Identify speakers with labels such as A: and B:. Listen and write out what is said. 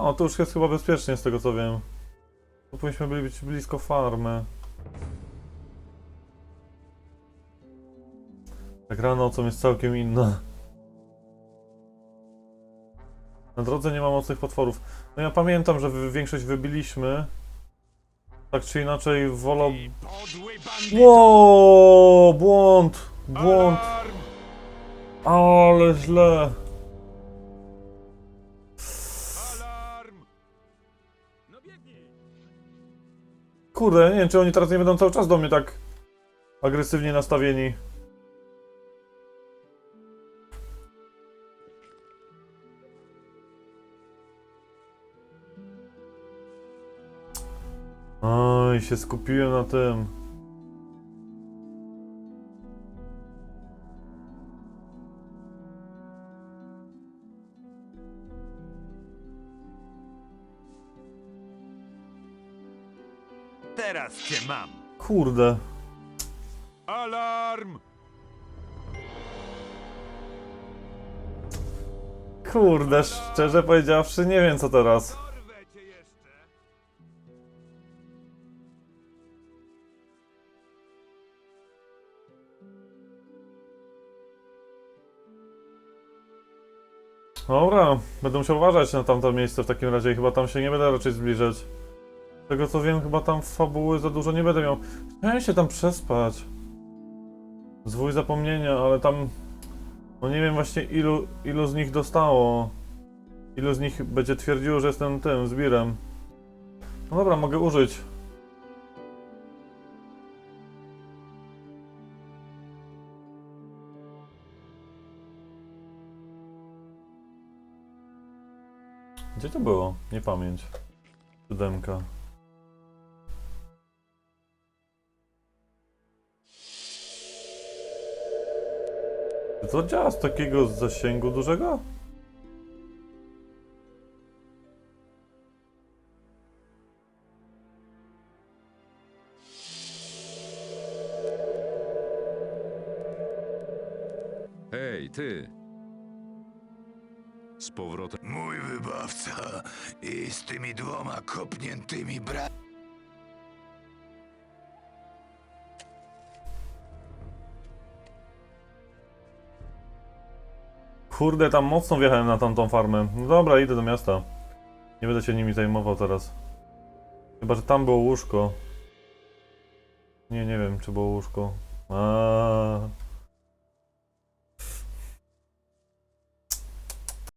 A: O, to już jest chyba bezpiecznie z tego co wiem. Tu powinniśmy byli być blisko farmy. Ta gra nocą jest całkiem inna. Na drodze nie ma mocnych potworów. No ja pamiętam, że większość wybiliśmy. Tak czy inaczej
B: bandyto!
A: Ło, błąd! Błąd! Ale źle! Kurde, nie wiem, czy oni teraz nie będą cały czas do mnie tak agresywnie nastawieni. Oj, się skupiłem na tym.
B: Teraz cię mam!
A: Kurde.
B: Alarm!
A: Kurde, szczerze powiedziawszy, nie wiem co teraz.
B: Dorwę cię jeszcze!
A: Dobra, będę musiał uważać na tamto miejsce w takim razie chyba tam się nie będę raczej zbliżać. Tego co wiem, chyba tam fabuły za dużo nie będę miał. Chciałem się tam przespać. Zwój zapomnienia, ale tam... No nie wiem właśnie ilu, ilu z nich dostało. Ilu z nich będzie twierdziło, że jestem tym, zbirem. No dobra, mogę użyć. Gdzie to było? Nie pamięć. Siódemka. To działa z takiego zasięgu dużego?
C: Hej, ty! Z powrotem.
D: Mój wybawca i z tymi dwoma kopniętymi bra...
A: Kurde, tam mocno wjechałem na tamtą farmę. No dobra, idę do miasta. Nie będę się nimi zajmował teraz. Chyba, że tam było łóżko. Nie, nie wiem, czy było łóżko. Aaaa.